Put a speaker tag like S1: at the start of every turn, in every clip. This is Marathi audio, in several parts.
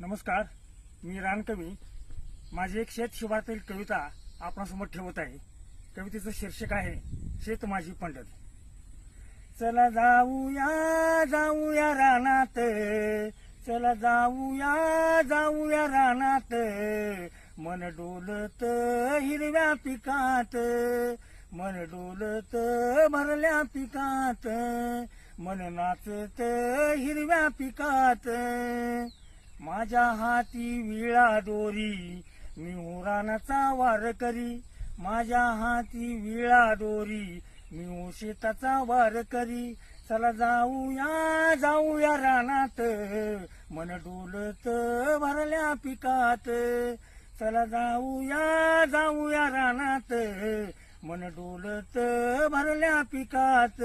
S1: नमस्कार मी रानकवी माझी एक शेत शिवारातील कविता आपणासमोर ठेवत आहे. कवितेचं शीर्षक आहे शेत माझी पंढरी. चला जाऊया जाऊया रानात. चला जाऊया जाऊया रानात. मन डोलत हिरव्या पिकात. मन डोलत भरल्या पिकात. मन नाचत हिरव्या पिकात. माझ्या हाती विळा दोरी मी उराणाचा वार करी. माझ्या हाती विळा दोरी मी शेताचा वार करी. चला जाऊया जाऊया रानात मन डोलत भरल्या पिकात. चला जाऊया जाऊया रानात मन डोलत भरल्या पिकात.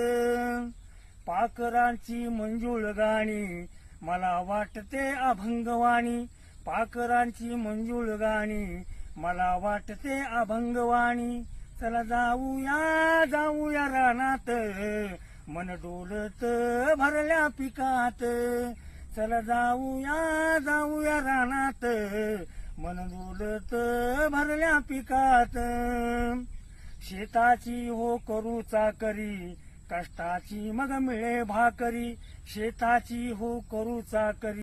S1: पाखरांची मंजूळ गाणी मला वाटते अभंगवाणी पाकरांची मंजूळ गाणी मला वाटते अभंगवाणी. चला जाऊया जाऊया रानात. मन डोलत भरल्या पिकात. चला जाऊया जाऊया रानात. मन डोलत भरल्या पिकात. शेताची हो करू चाकरी. कष्टाची मग मिळे भाकरी शेताची हो करू चाकरी.